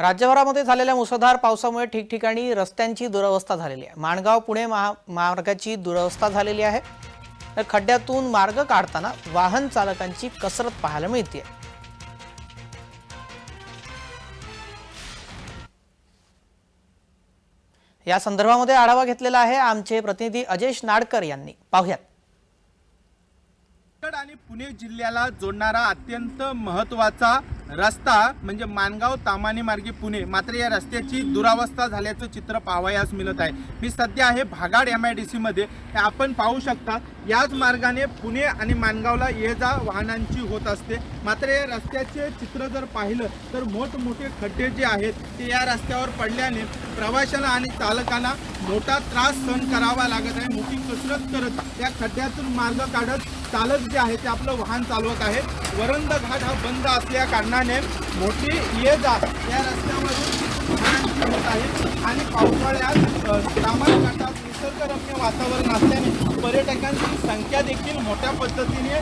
राज्यभरामध्ये झालेल्या मुसळधार पावसामुळे ठिकठिकाणी रस्त्यांची दुरवस्था झालेली आहे. माणगाव पुणे महामार्गाची दुरवस्था झालेली आहे. तर खड्ड्यातून मार्ग काढताना वाहन चालकांची कसरत पाहायला मिळते या संदर्भामध्ये आढावा घेतलेला आहे आमचे प्रतिनिधी अजेश नाडकर यांनी. पाहुयात. आणि पुणे जिल्ह्याला जोडणारा अत्यंत महत्त्वाचा रस्ता म्हणजे मानगाव तामाने मार्गे पुणे. मात्र या रस्त्याची दुरावस्था झाल्याचं चित्र पाहावयास मिळत आहे. मी सध्या आहे भागाड एम आय डी सीमध्ये हे आपण पाहू शकता याच मार्गाने पुणे आणि मानगावला ये जा वाहनांची होत असते. मात्र या रस्त्याचे चित्र जर पाहिलं तर मोठमोठे खड्डे जे आहेत ते या रस्त्यावर पडल्याने प्रवाशांना आणि चालकांना मोठा त्रास सहन करावा लागत आहे. मोठी कसरत करत या खड्ड्यातून मार्ग काढत चालक जे आहे ते आपलं वाहन चालवत आहे वरंद घाट हा बंद असल्या कारणाने मोठी ये जा या रस्त्यावरून वाहनांची होत आहे आणि पावसाळ्यात अ, घाटात निसर्गरम्य वातावरण असल्याने पर्यटकांची संख्या देखील मोठ्या पद्धतीने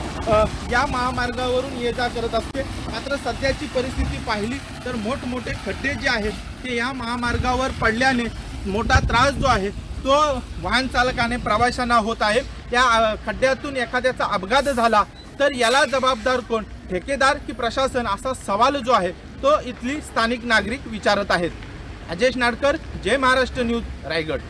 या महामार्गावरून ये जा करत असते. मात्र सध्याची परिस्थिती पाहिली तर मोठमोठे खड्डे जे आहेत ते या महामार्गावर पडल्याने मोठा त्रास जो आहे तो वाहन चालकाने प्रवाशांना होत आहे या खड्ड्यातून एखाद्याचा अपघात झाला तर याला जबाबदार कोण? ठेकेदार की प्रशासन? असा सवाल जो आहे तो इथली स्थानिक नागरिक विचारत आहेत. अजेश नाडकर जय महाराष्ट्र न्यूज रायगड.